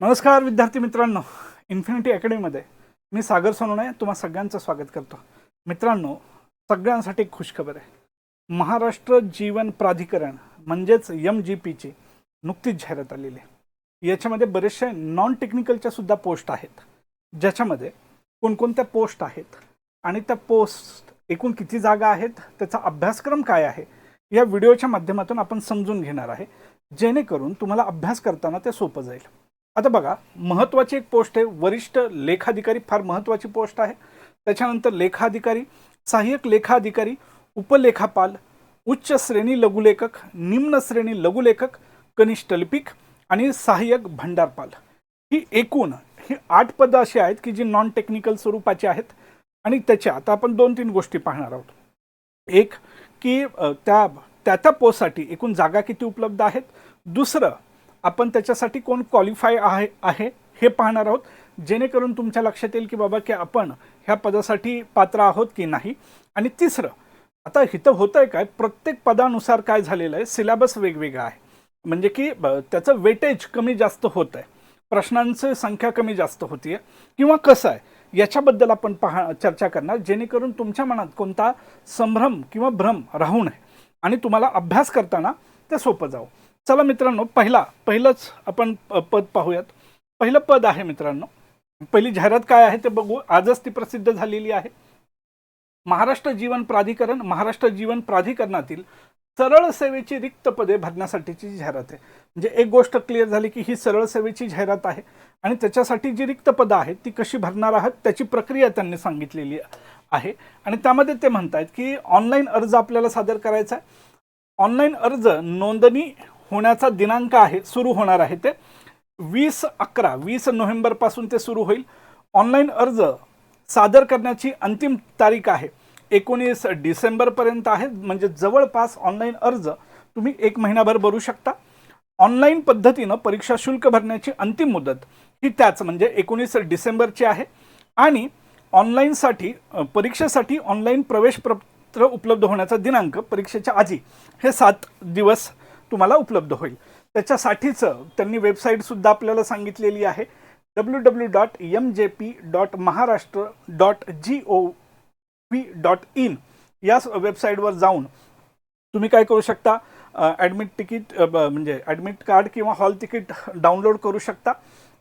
नमस्कार विद्यार्थी मित्रांनो. इन्फिनिटी अकॅडमीमध्ये मी सागर सोनवणे तुम्हा सगळ्यांचं स्वागत करतो. मित्रांनो सगळ्यांसाठी एक खुशखबर आहे. महाराष्ट्र जीवन प्राधिकरण म्हणजेच एम जी पीची नुकतीच जाहिरात आलेली आहे. याच्यामध्ये बरेचसे नॉन टेक्निकलच्या सुद्धा पोस्ट आहेत. ज्याच्यामध्ये कोणकोणत्या पोस्ट आहेत आणि त्या पोस्ट एकूण किती जागा आहेत त्याचा अभ्यासक्रम काय आहे या व्हिडिओच्या माध्यमातून आपण समजून घेणार आहे. जेणेकरून तुम्हाला अभ्यास करताना ते सोपं जाईल. आता बघा महत्त्वाची एक पोस्ट आहे. वरिष्ठ लेखाधिकारी फार महत्त्वाची पोस्ट आहे. त्याच्यानंतर लेखाधिकारी सहाय्यक लेखाधिकारी उपलेखापाल उच्च श्रेणी लघुलेखक निम्न श्रेणी लघुलेखक कनिष्ठ लिपिक आणि सहाय्यक भंडारपाल. ही एकूण ही आठ पदं अशी आहेत की जी नॉन टेक्निकल स्वरूपाची आहेत. आणि त्याच्या आता आपण दोन तीन गोष्टी पाहणार आहोत. एक की त्या त्या त्या पोस्टसाठी एकूण जागा किती उपलब्ध आहेत? दुसरं आपण त्याच्यासाठी कोण क्वालिफाय आहे आहे हे पाहणार आहोत. जेणेकरून तुमच्या लक्षात येईल की बाबा की आपण ह्या पदासाठी पात्र आहोत की नाही. आणि तिसरं आता इथं होतं आहे काय प्रत्येक पदानुसार काय झालेलं आहे सिलेबस वेगवेगळा आहे. म्हणजे की त्याचं वेटेज कमी जास्त होत आहे प्रश्नांची संख्या कमी जास्त होती आहे किंवा कसं आहे याच्याबद्दल आपण पहा चर्चा करणार. जेणेकरून तुमच्या मनात कोणता संभ्रम किंवा भ्रम राहू नये. आणि तुम्हाला अभ्यास करताना ते सोपं जावं. चला मित्रांनो पहिला पहिलंच आपण प- पद पाहूयात. पहिलं पद आहे मित्रांनो पहिली जाहिरात काय आहे ते बघू. आजच ती प्रसिद्ध झालेली आहे. महाराष्ट्र जीवन प्राधिकरण महाराष्ट्र जीवन प्राधिकरणातील सरळ सेवेची रिक्त पदे भरण्यासाठीची जाहिरात आहे. म्हणजे एक गोष्ट क्लिअर झाली की ही सरळ सेवेची जाहिरात आहे. आणि त्याच्यासाठी जी रिक्त पदं आहेत ती कशी भरणार आहात त्याची प्रक्रिया त्यांनी सांगितलेली आहे. आणि त्यामध्ये ते म्हणत आहेत की ऑनलाईन अर्ज आपल्याला सादर करायचा आहे. ऑनलाईन अर्ज नोंदणी होण्याचा दिनांक आहे सुरू होणार आहे ते. वीस अकरा वीस नोव्हेंबरपासून ते सुरू होईल. ऑनलाईन अर्ज सादर करण्याची अंतिम तारीख आहे. एकोणीस डिसेंबरपर्यंत आहे. म्हणजे जवळपास ऑनलाईन अर्ज तुम्ही एक महिनाभर भरू शकता. ऑनलाईन पद्धतीनं परीक्षा शुल्क भरण्याची अंतिम मुदत ही त्याच म्हणजे एकोणीस डिसेंबरची आहे. आणि ऑनलाईनसाठी परीक्षेसाठी ऑनलाईन प्रवेशपत्र उपलब्ध होण्याचा दिनांक परीक्षेच्या आधी हे सात दिवस तुम्हाला उपलब्ध होईल. त्याच्यासाठीचं त्यांनी वेबसाईटसुद्धा आपल्याला सांगितलेली आहे. W W dot M J P dot Maharashtra dot G O V dot in या वेबसाईटवर जाऊन तुम्ही काय करू शकता? ॲडमिट तिकीट ब- म्हणजे ॲडमिट कार्ड किंवा हॉल तिकीट डाउनलोड करू शकता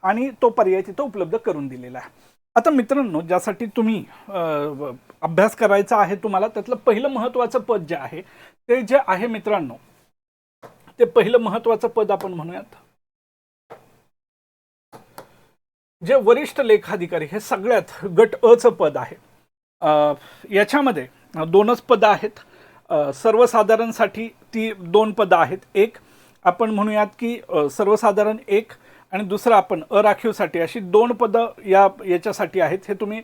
आणि तो पर्याय तिथं उपलब्ध करून दिलेला आहे. आता मित्रांनो ज्यासाठी तुम्ही अभ्यास करायचा आहे तुम्हाला त्यातलं पहिलं महत्त्वाचं पद जे आहे ते जे आहे मित्रांनो ते पहिलं महत्त्वाचं पद आपण म्हणूयात. जे वरिष्ठ लेखाधिकारी हे सगळ्यात गट अचं पद आहे. याच्यामध्ये दोनच पदं आहेत. सर्वसाधारणसाठी ती दोन पदं आहेत. एक आपण म्हणूयात की सर्वसाधारण एक आणि दुसरं आपण अराखीवसाठी अशी दोन पदं या याच्यासाठी आहेत हे तुम्ही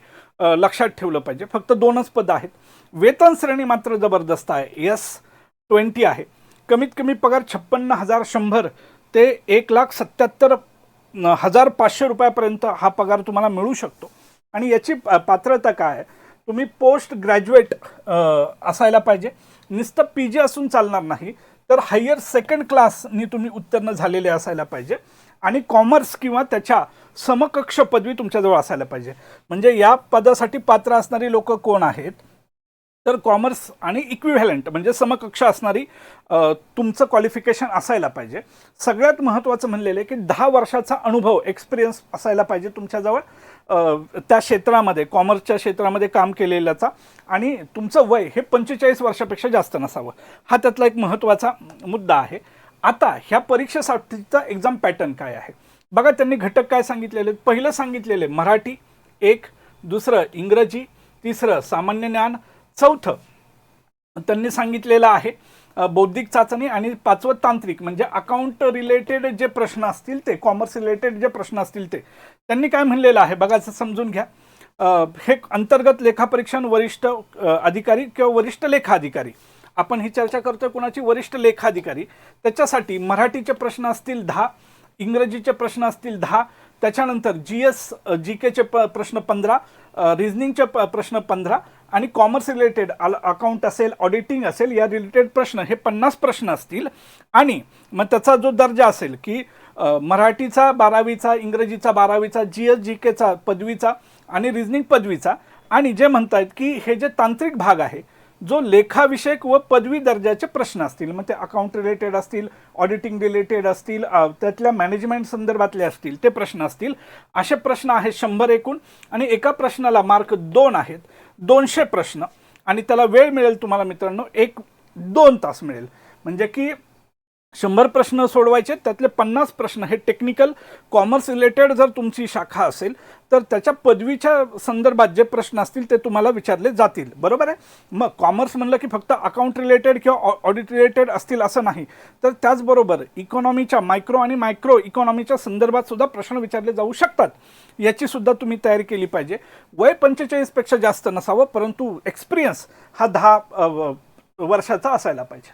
लक्षात ठेवलं पाहिजे. फक्त दोनच पदं आहेत. वेतन श्रेणी मात्र जबरदस्त आहे. यस ट्वेंटी आहे. कमीत कमी पगार छप्पन्न हजार शंभर ते एक लाख सत्याहत्तर हजार पाचशे रुपयापर्यंत हा पगार तुम्हाला मिळू शकतो. आणि याची पात्रता काय? आहे तुम्ही पोस्ट ग्रॅज्युएट असायला पाहिजे. नुसतं पी जी असून चालणार नाही तर हायर सेकंड क्लासनी तुम्ही उत्तीर्ण झालेले असायला पाहिजे. आणि कॉमर्स किंवा त्याच्या समकक्ष पदवी तुमच्याजवळ असायला पाहिजे. म्हणजे या पदासाठी पात्र असणारी लोक कोण आहेत? तर कॉमर्स आणि इक्विव्हॅलंट म्हणजे समकक्ष असणारी तुमचं क्वालिफिकेशन असायला पाहिजे. सगळ्यात महत्त्वाचं म्हणलेलं आहे की दहा वर्षाचा अनुभव एक्सपिरियन्स असायला पाहिजे तुमच्याजवळ त्या क्षेत्रामध्ये कॉमर्सच्या क्षेत्रामध्ये काम केलेल्याचा. आणि तुमचं वय हे पंचेचाळीस वर्षापेक्षा जास्त नसावं. हा त्यातला एक महत्त्वाचा मुद्दा आहे. आता ह्या परीक्षेसाठीचा एक्झाम पॅटर्न काय आहे? बघा त्यांनी घटक काय सांगितलेले पहिलं सांगितलेले मराठी एक दुसरं इंग्रजी तिसरं सामान्य ज्ञान चौथं. त्यांनी सांगितलेलं आहे बौद्धिक चाचणी आणि पाचवं तांत्रिक म्हणजे अकाउंट रिलेटेड जे प्रश्न असतील ते कॉमर्स रिलेटेड जे प्रश्न असतील ते. त्यांनी काय म्हणलेलं आहे? बघा असं समजून घ्या. हे अंतर्गत लेखापरीक्षण वरिष्ठ अधिकारी किंवा वरिष्ठ लेखाधिकारी. आपण ही चर्चा करतोय कुणाची? वरिष्ठ लेखाधिकारी. त्याच्यासाठी मराठीचे प्रश्न असतील दहा इंग्रजीचे प्रश्न असतील दहा त्याच्यानंतर जी एस जी केचे प प्रश्न पंधरा रिझनिंगचे प प्रश्न पंधरा आणि कॉमर्स रिलेटेड अकाउंट असेल ऑडिटिंग असेल या रिलेटेड प्रश्न हे पन्नास प्रश्न असतील. आणि मग त्याचा जो दर्जा असेल की मराठीचा बारावीचा इंग्रजीचा बारावीचा जी एस जी केचा पदवीचा आणि रिजनिंग पदवीचा आणि जे म्हणतायत की हे जे तांत्रिक भाग आहे जो लेखाविषयक व पदवी दर्जाचे प्रश्न असतील मग ते अकाउंट रिलेटेड असतील ऑडिटिंग रिलेटेड असतील त्यातल्या मॅनेजमेंट संदर्भातले असतील ते प्रश्न असतील. असे प्रश्न आहेत शंभर एकूण. आणि एका प्रश्नाला मार्क दोन आहेत. दोनशे प्रश्न. आणि त्याला वेळ मिळेल तुम्हाला मित्रांनो एक दोन तास मिळेल. म्हणजे की शंभर प्रश्न सोडवायचे त्यातले पन्नास प्रश्न. हे टेक्निकल कॉमर्स रिलेटेड जर तुमची शाखा असेल तर त्याच्या पदवीच्या संदर्भात जे प्रश्न असतील ते तुम्हाला विचारले जातील. बरोबर आहे? मग कॉमर्स म्हणलं की फक्त अकाउंट रिलेटेड किंवा ऑडिट रिलेटेड असतील असं नाही. तर त्याचबरोबर इकॉनॉमीच्या मायक्रो आणि मायक्रो इकॉनॉमीच्या संदर्भात सुद्धा प्रश्न विचारले जाऊ शकतात. याची सुद्धा तुम्ही तयारी केली पाहिजे. वय पंचेचाळीसपेक्षा जास्त नसावं परंतु एक्सपिरियन्स हा दहा वर्षाचा असायला पाहिजे.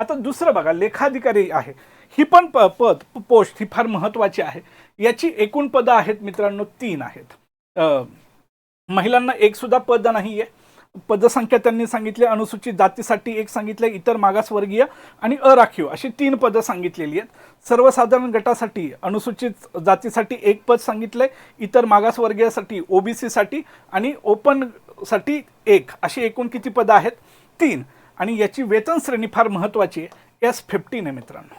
आता दुसरं बघा लेखाधिकारी आहे. ही पण प पद पोस्ट ही फार महत्त्वाची आहे. याची एकूण पदं आहेत मित्रांनो तीन आहेत. महिलांना एक सुद्धा पद नाही आहे पदसंख्या त्यांनी सांगितली अनुसूचित जातीसाठी एक सांगितलं इतर मागासवर्गीय आणि अराखीव अशी तीन पदं सांगितलेली आहेत. सर्वसाधारण गटासाठी अनुसूचित जातीसाठी एक पद सांगितलंय इतर मागासवर्गीयासाठी ओबीसीसाठी आणि ओपनसाठी एक अशी एकूण किती पदं आहेत? तीन. आणि याची वेतन श्रेणी फार महत्त्वाची आहे एस फिफ्टीन आहे मित्रांनो.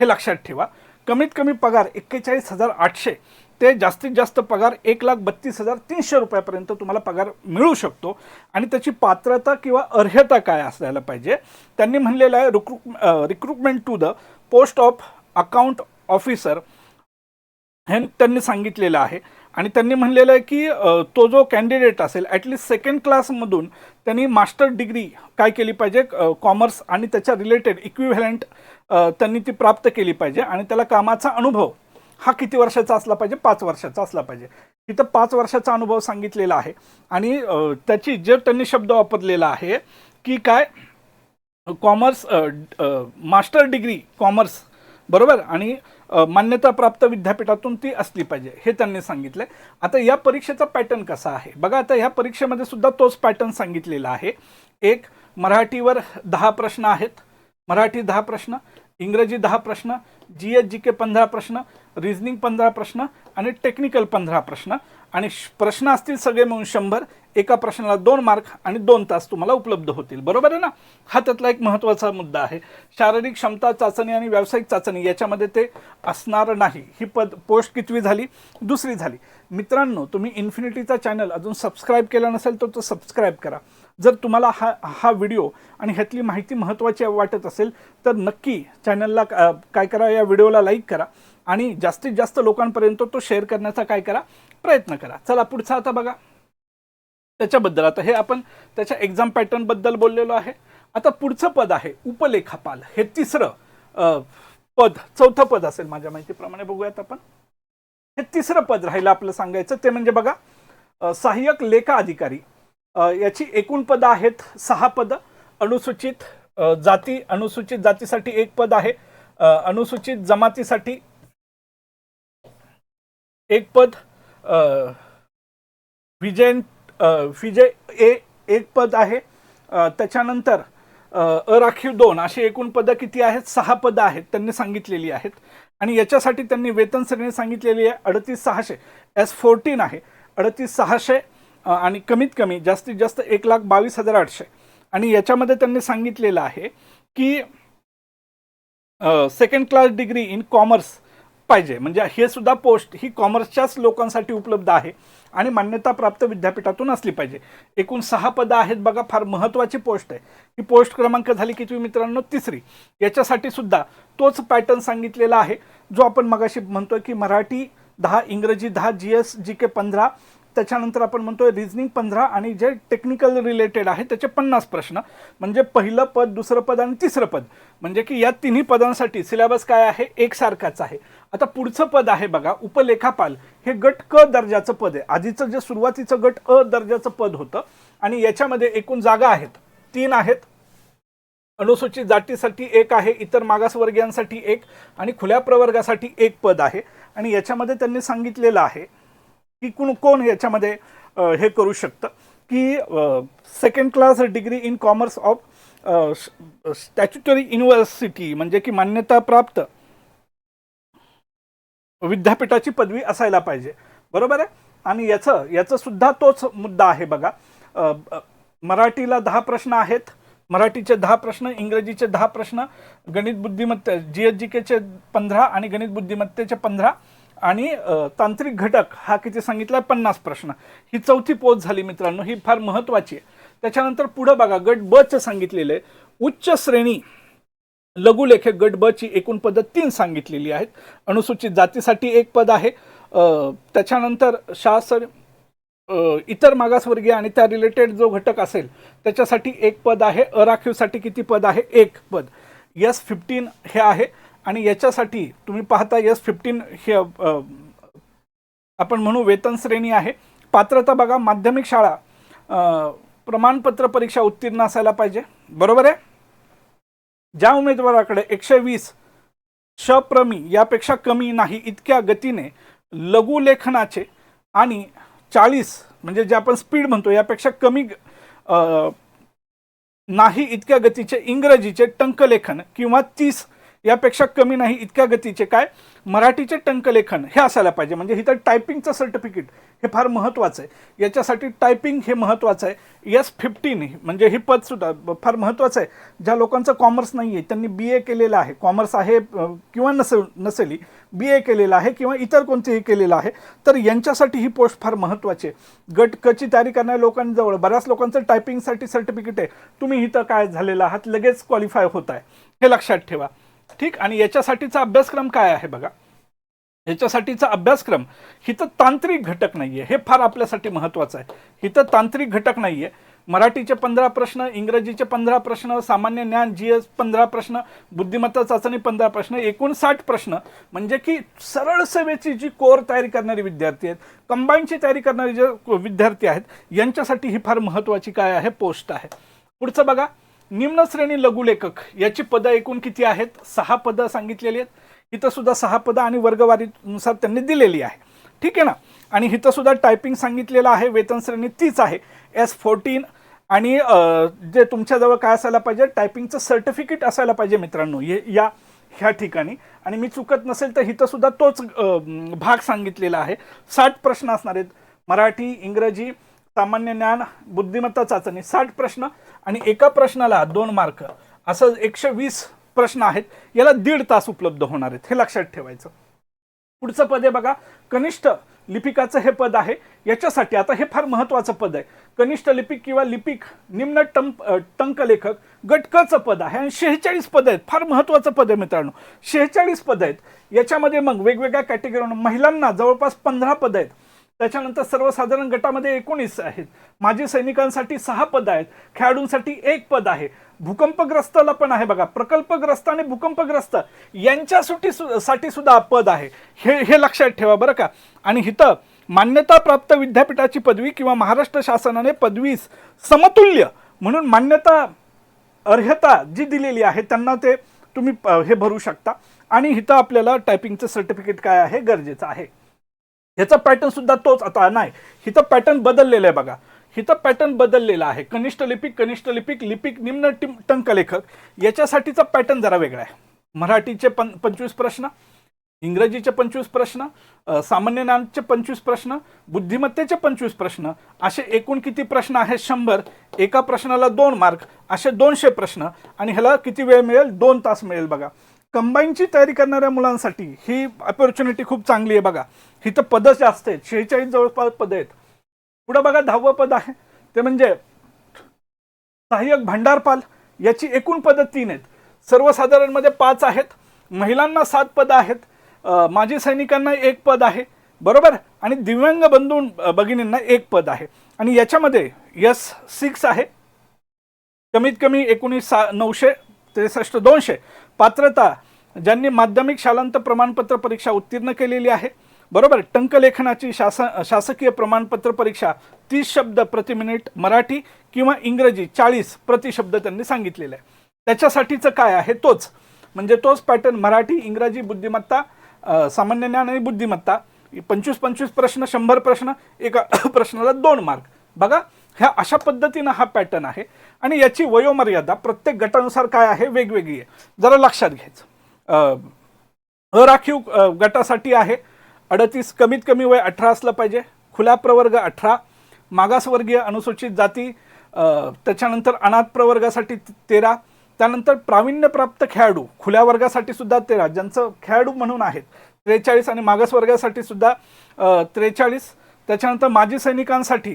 हे लक्षात ठेवा. कमीत कमी पगार एक्केचाळीस हजार आठशे. ते जास्तीत जास्त पगार एक लाख बत्तीस हजार तीनशे रुपयापर्यंत तुम्हाला पगार मिळू शकतो. आणि त्याची पात्रता किंवा अर्हता काय असायला पाहिजे? त्यांनी म्हणलेलं आहे recruit recruitment to the post of account officer हे त्यांनी सांगितलेलं आहे. आणि त्यांनी म्हणलेलं आहे की तो जो कॅन्डिडेट असेल ॲटलिस्ट सेकंड क्लासमधून त्यांनी मास्टर डिग्री काय केली पाहिजे? कॉमर्स आणि त्याच्या रिलेटेड इक्विव्हॅलंट त्यांनी ती प्राप्त केली पाहिजे. आणि त्याला कामाचा अनुभव हा किती वर्षाचा असला पाहिजे? पाच वर्षाचा असला पाहिजे. तिथं पाच वर्षाचा अनुभव सांगितलेला आहे. आणि त्याची जे त्यांनी शब्द वापरलेला आहे की काय? कॉमर्स मास्टर डिग्री कॉमर्स बरोबर? आणि मान्यताप्राप्त विद्यापीठातून ती असली पाहिजे हे त्यांनी सांगितलं आता या परीक्षेचा पॅटर्न कसा आहे? बघा आता ह्या परीक्षेमध्ये सुद्धा तोच पॅटर्न सांगितलेला आहे. एक मराठीवर दहा प्रश्न आहेत. मराठी दहा प्रश्न. इंग्रजी दहा प्रश्न जी एच जी के पंधरा प्रश्न रिझनिंग पंधरा प्रश्न आणि टेक्निकल पंधरा प्रश्न. आणि श- प्रश्न असतील सगळे मिळून शंभर एका प्रश्नाला दोन मार्क आणि दोन तास तुम्हाला उपलब्ध होतील. बरोबर आहे ना? हा त्यातला एक महत्त्वाचा मुद्दा आहे. शारीरिक क्षमता चाचणी आणि व्यावसायिक चाचणी याच्यामध्ये ते असणार नाही. ही पद पोस्ट कितवी झाली? दुसरी झाली. मित्रांनो तुम्ही इन्फिनिटीचा चॅनल अजून सबस्क्राईब केला नसेल तर तो सबस्क्राईब करा. जर तुम्हाला हा हा व्हिडिओ आणि ह्यातली माहिती महत्त्वाची वाटत असेल तर नक्की चॅनलला काय करा या व्हिडिओला लाईक करा आणि जास्तीत जास्त लोकांपर्यंत तो शेअर करण्याचा काय करा प्रयत्न करा. चला पुढचा आता बघा. त्याच्याबद्दल आता हे आपण त्याच्या एक्झाम पॅटर्नबद्दल बोललेलो आहे. आता पुढचं पद आहे उपलेखापाल. हे तिसरं पद चौथं पद असेल माझ्या माहितीप्रमाणे बघूयात आपण. हे तिसरं पद राहिलं आपलं सांगायचं ते म्हणजे बघा सहाय्यक लेखा अधिकारी. याची एकूण पदं आहेत सहा पदं. अनुसूचित जाती अनुसूचित जातीसाठी एक पद आहे. अनुसूचित जमातीसाठी एक पद. विजयन विजय विजय ए एक पद आहे. त्याच्यानंतर अराखीव दोन अशी एकूण पदं किती आहेत? सहा पदं आहेत त्यांनी सांगितलेली आहेत. आणि याच्यासाठी त्यांनी वेतन श्रेणी सांगितलेली आहे अडतीस सहाशे. एस फोर्टीन आहे अडतीस सहाशे आणि कमीत कमी जास्तीत जास्त एक लाख बावीस हजार आठशे. आणि याच्यामध्ये त्यांनी सांगितलेलं आहे की second class degree in commerce पाहिजे. म्हणजे हे सुद्धा पोस्ट ही कॉमर्सच्याच लोकांसाठी उपलब्ध आहे आणि मान्यताप्राप्त विद्यापीठातून असली पाहिजे. एकूण सहा पदं आहेत बघा फार महत्त्वाची पोस्ट आहे. ही पोस्ट क्रमांक झाली की तुम्ही मित्रांनो तिसरी. याच्यासाठी सुद्धा तोच पॅटर्न सांगितलेला आहे जो आपण मगाशी म्हणतोय की मराठी दहा इंग्रजी दहा जी एस जी के पंधरा त्याच्यानंतर आपण म्हणतोय रिझनिंग पंधरा आणि जे टेक्निकल रिलेटेड आहे त्याचे पन्नास प्रश्न. म्हणजे पहिलं पद दुसरं पद आणि तिसरं पद. म्हणजे की या तिन्ही पदांसाठी सिलेबस काय आहे? एकसारखाच आहे. आता पुढचं पद आहे बघा उपलेखापाल. हे गट क दर्जाचं पद आहे. आधीचं जे सुरुवातीचं गट अ दर्जाचं पद होतं आणि याच्यामध्ये एकूण जागा आहेत. तीन आहेत. अनुसूचित जातीसाठी एक आहे इतर मागासवर्गीयांसाठी एक आणि खुल्या प्रवर्गासाठी एक पद आहे. आणि याच्यामध्ये त्यांनी सांगितलेलं आहे की कोण कोण याच्यामध्ये हे करू शकतं? की second class degree in commerce of statutory university म्हणजे की मान्यताप्राप्त विद्यापीठाची पदवी असायला पाहिजे. बरोबर आहे? आणि याचं याचं सुद्धा तोच मुद्दा आहे बघा. मराठीला दहा प्रश्न आहेत. मराठीचे दहा प्रश्न इंग्रजीचे दहा प्रश्न गणित बुद्धिमत्ता जी एच जी केचे पंधरा आणि गणित बुद्धिमत्तेचे पंधरा. आणि तांत्रिक घटक हा किती सांगितला पन्नास प्रश्न. ही चौथी पोच झाली मित्रांनो ही फार महत्वाची आहे. त्याच्यानंतर पुढं बघा गट ब सांगितलेलं आहे. उच्च श्रेणी लघुलेखक गट बची एकूण पदं तीन सांगितलेली आहेत. अनुसूचित जातीसाठी एक पद आहे. त्याच्यानंतर शासन इतर मागासवर्गीय आणि त्या रिलेटेड जो घटक असेल त्याच्यासाठी एक पद आहे. अराखीवसाठी किती पद आहे? एक पद. यस फिफ्टीन हे आहे. आणि याच्यासाठी तुम्ही पाहता यस फिफ्टीन हे आपण म्हणू वेतन श्रेणी आहे. पात्रता बघा माध्यमिक शाळा प्रमाणपत्र परीक्षा उत्तीर्ण असायला पाहिजे. बरोबर आहे? ज्या उमेदवाराकडे एकशे वीस शप्रमी यापेक्षा कमी नाही इतक्या गतीने लघुलेखनाचे आणि चाळीस म्हणजे जे आपण स्पीड म्हणतो यापेक्षा कमी नाही इतक्या गतीचे इंग्रजीचे टंकलेखन किंवा तीस यापेक्षा कमी नाही इतक्या गतीचे. काय? मराठीचे टंकलेखन हे असायला पाहिजे. म्हणजे इथं टायपिंगचं सर्टिफिकेट हे फार महत्त्वाचं आहे. याच्यासाठी टायपिंग हे महत्त्वाचं आहे. एस फिफ्टीन म्हणजे ही पदसुद्धा फार महत्त्वाचं आहे. ज्या लोकांचं कॉमर्स नाही आहे त्यांनी बी ए केलेलं आहे. कॉमर्स आहे किंवा नसेल नसेली बी ए केलेलं आहे किंवा इतर कोणतेही केलेलं आहे तर यांच्यासाठी ही पोस्ट फार महत्त्वाची आहे. गट कची तयारी करणाऱ्या लोकांजवळ बऱ्याच लोकांचं टायपिंगसाठी सर्टिफिकेट आहे. तुम्ही इथं काय झालेलं आहात? लगेच क्वालिफाय होत आहे. हे लक्षात ठेवा. ठीक? आणि याच्यासाठीचा अभ्यासक्रम काय आहे बघा? याच्यासाठीचा अभ्यासक्रम हिथं तांत्रिक घटक नाहीये. हे फार आपल्यासाठी महत्त्वाचं आहे. हिथं तांत्रिक घटक नाहीये. मराठीचे पंधरा प्रश्न इंग्रजीचे पंधरा प्रश्न सामान्य ज्ञान जी एस पंधरा प्रश्न बुद्धिमत्ता चाचणी पंधरा प्रश्न एकूण साठ प्रश्न. म्हणजे की सरळ सेवेची जी कोर तयारी करणारी विद्यार्थी आहेत कंबाईनची तयारी करणारे जे विद्यार्थी आहेत यांच्यासाठी ही फार महत्त्वाची काय आहे? पोस्ट आहे. पुढचं बघा. निम्न श्रेणी लघुलेखक याची पदं एकूण किती आहेत? सहा पदं सांगितलेली आहेत. इथं सुद्धा सहा पदं आणि वर्गवारीनुसार त्यांनी दिलेली आहे. ठीक आहे ना? आणि इथं सुद्धा टायपिंग सांगितलेलं आहे. वेतन श्रेणी तीच आहे. एस फोर्टीन आणि जे तुमच्याजवळ काय असायला पाहिजे? टायपिंगचं सर्टिफिकेट असायला पाहिजे मित्रांनो. हे या ह्या ठिकाणी. आणि मी चुकत नसेल तर इथं सुद्धा तोच भाग सांगितलेला आहे. साठ प्रश्न असणार आहेत. मराठी इंग्रजी सामान्य ज्ञान बुद्धिमत्ता चाचणी साठ प्रश्न आणि एका प्रश्नाला दोन मार्क. असं एकशे वीस प्रश्न आहेत. याला दीड तास उपलब्ध होणार आहेत. हे लक्षात ठेवायचं. पुढचं पद आहे बघा. कनिष्ठ लिपिकाचं हे पद आहे. याच्यासाठी आता हे फार महत्वाचं पद आहे. कनिष्ठ लिपिक किंवा लिपिक निम्न टंप टंकलेखक गटकचं पद आहे. आणि शेहेचाळीस पद आहेत. फार महत्वाचं पद आहे मित्रांनो. शेहेचाळीस पद आहेत. याच्यामध्ये मग वेगवेगळ्या कॅटेगरी महिलांना जवळपास पंधरा पद आहेत. त्याच्यानंतर सर्वसाधारण गटामध्ये एकोणीस आहेत. माजी सैनिकांसाठी सहा पद आहेत. खेळाडूंसाठी एक पद आहे. भूकंपग्रस्ताला पण आहे बघा. प्रकल्पग्रस्त आणि भूकंपग्रस्त यांच्यासाठी सु- साठी सुद्धा पद आहे. हे हे लक्षात ठेवा बरं का. आणि इथं मान्यताप्राप्त विद्यापीठाची पदवी किंवा महाराष्ट्र शासनाने पदवीस समतुल्य म्हणून मान्यता अर्हता जी दिलेली आहे त्यांना ते तुम्ही हे भरू शकता. आणि इथं आपल्याला टायपिंगचं सर्टिफिकेट काय आहे गरजेचं आहे. ह्याचा पॅटर्न सुद्धा तोच. आता नाही हिथं पॅटर्न बदललेलं आहे बघा. हिथं पॅटर्न बदललेला आहे. कनिष्ठ लिपिक कनिष्ठ लिपिक लिपिक निम्न टिम टंकलेखक. याच्यासाठीचा पॅटर्न जरा वेगळा आहे. मराठीचे पं पंचवीस प्रश्न इंग्रजीचे पंचवीस प्रश्न सामान्य ज्ञानचे पंचवीस प्रश्न बुद्धिमत्तेचे पंचवीस प्रश्न असे एकूण किती प्रश्न आहेत? शंभर. एका प्रश्नाला दोन मार्क असे दोनशे प्रश्न. आणि ह्याला किती वेळ मिळेल? दोन तास मिळेल बघा. कंबाईनची तयारी करणाऱ्या मुलांसाठी ही ऑपॉर्च्युनिटी खूप चांगली आहे बघा. ही तर पदं जास्त आहेत. शेहेचाळीस जवळपास पदं आहेत. पुढं बघा दहावं पद आहे. ते म्हणजे सहाय्यक भांडारपाल याची एकूण पदं तीन आहेत. सर्वसाधारणमध्ये पाच आहेत. महिलांना सात पदं आहेत. माजी सैनिकांना एक पद आहे. बरोबर? आणि दिव्यांग बंधू भगिनींना एक पद आहे. आणि याच्यामध्ये यस सिक्स आहे. कमीत कमी एकोणीस सा नऊशे त्रेसष्ट दोनशे. पात्रता ज्यांनी माध्यमिक शालांत प्रमाणपत्र परीक्षा उत्तीर्ण केलेली आहे. बरोबर टंकलेखनाची शासन शासकीय प्रमाणपत्र परीक्षा तीस शब्द प्रति मिनिट मराठी किंवा इंग्रजी चाळीस प्रतिशब्द त्यांनी सांगितलेलं आहे. त्याच्यासाठीचं काय आहे? तोच. म्हणजे तोच पॅटर्न मराठी इंग्रजी बुद्धिमत्ता सामान्य ज्ञान आणि बुद्धिमत्ता. पंचवीस पंचवीस प्रश्न शंभर प्रश्न एका प्रश्नाला दोन मार्क. बघा ह्या अशा पद्धतीनं हा पॅटर्न आहे. आणि याची वयोमर्यादा प्रत्येक गटानुसार काय आहे वेगवेगळी आहे. जरा लक्षात घ्यायचं. अराखीव गटासाठी आहे. अडतीस कमीत कमी वय अठरा असलं पाहिजे. खुला प्रवर्ग अठरा. मागासवर्गीय अनुसूचित जाती त्याच्यानंतर अनाथ प्रवर्गासाठी तेरा. त्यानंतर प्रावीण्यप्राप्त खेळाडू खुल्या वर्गासाठी सुद्धा तेरा. ज्यांचं खेळाडू म्हणून आहेत त्रेचाळीस आणि मागास वर्गासाठी सुद्धा त्रेचाळीस. त्याच्यानंतर माजी सैनिकांसाठी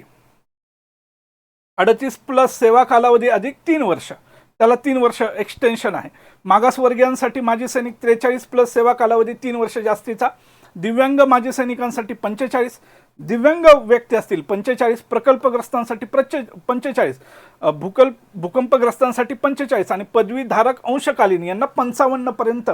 अडतीस प्लस सेवा कालावधी अधिक तीन वर्ष. त्याला तीन वर्ष एक्सटेन्शन आहे. मागासवर्गीयांसाठी माजी सैनिक त्रेचाळीस प्लस सेवा कालावधी तीन वर्ष जास्तीचा. दिव्यांग माजी सैनिकांसाठी पंचेचाळीस. दिव्यांग व्यक्ती असतील पंचेचाळीस. प्रकल्पग्रस्तांसाठी प्रचे पंचेचाळीस. अ, भूकल्प भूकंपग्रस्तांसाठी पंचेचाळीस आणि पदवीधारक अंशकालीन यांना पंचावन्नपर्यंत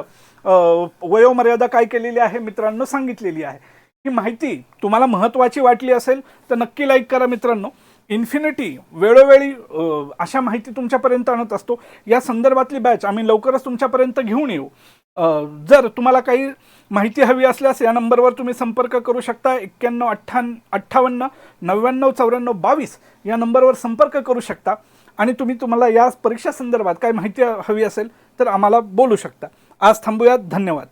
वयोमर्यादा काय केलेली आहे मित्रांनो सांगितलेली आहे. ही माहिती तुम्हाला महत्त्वाची वाटली असेल तर नक्की लाईक करा मित्रांनो. इन्फिनिटी वेळोवेळी अशा माहिती तुमच्यापर्यंत आणत असतो. या संदर्भातली बॅच आम्ही लवकरच तुमच्यापर्यंत घेऊन येऊ. जर तुम्हाला काही माहिती हवी असल्यास या नंबरवर तुम्ही संपर्क करू शकता. एक्क्याण्णव अठ्ठान अठ्ठावन्न नव्याण्णव चौऱ्याण्णव बावीस या नंबरवर संपर्क करू शकता. आणि तुम्ही तुम्हाला या परीक्षा संदर्भात काही माहिती हवी असेल तर आम्हाला बोलू शकता. आज थांबूयात. धन्यवाद.